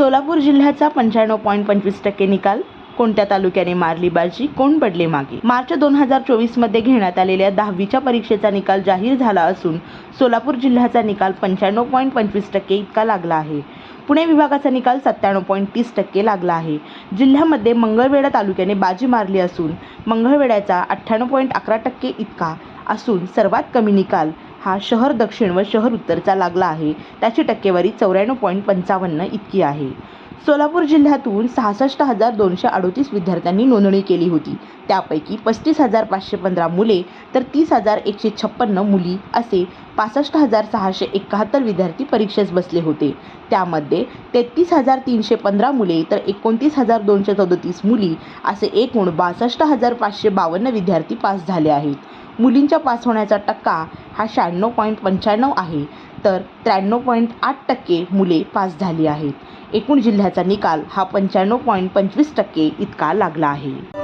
सोलापूर जिल्ह्याचा पंच्याण्णव पॉईंट पंचवीस टक्के निकाल. कोणत्या तालुक्याने मारली बाजी? कोण पडले मागे? मार्च दोन हजार चोवीसमध्ये घेण्यात आलेल्या दहावीच्या परीक्षेचा निकाल जाहीर झाला असून सोलापूर जिल्ह्याचा निकाल पंच्याण्णव पॉईंट पंचवीस टक्के इतका लागला आहे. पुणे विभागाचा निकाल सत्त्याण्णव पॉईंट तीस टक्के लागला आहे. जिल्ह्यामध्ये मंगळवेढा तालुक्याने बाजी मारली असून मंगळवेढ्याचा अठ्ठ्याण्णव पॉईंट अकरा टक्के इतका असून सर्वात कमी निकाल हा शहर दक्षिण व शहर उत्तरचा लागला आहे. त्याची टक्केवारी चौऱ्याण्णव पॉईंट पंचावन्न इतकी आहे. सोलापूर जिल्ह्यातून सहासष्ट हजार दोनशे अडोतीस विद्यार्थ्यांनी नोंदणी केली होती. त्यापैकी पस्तीस हजार पाचशे पंधरा मुले तर तीस हजार एकशे छप्पन्न मुली असे पासष्ट हजार सहाशे एकाहत्तर विद्यार्थी परीक्षेस बसले होते. त्यामध्ये तेहतीस हजार तीनशे पंधरा मुले तर एकोणतीस हजार दोनशे चौदतीस मुली असे एकूण बासष्ट हजार पाचशे बावन्न विद्यार्थी पास झाले आहेत. मुलींच्या पास होण्याचा टक्का हा शहाण्णव पॉईंट पंच्याण्णव आहे. तर त्र्याण्णव पॉईंट आठ टक्के मुले पास झाली आहेत. एकूण जिल्ह्याचा निकाल हा पंच्याण्णव पॉईंट पंचवीस टक्के इतका लागला आहे.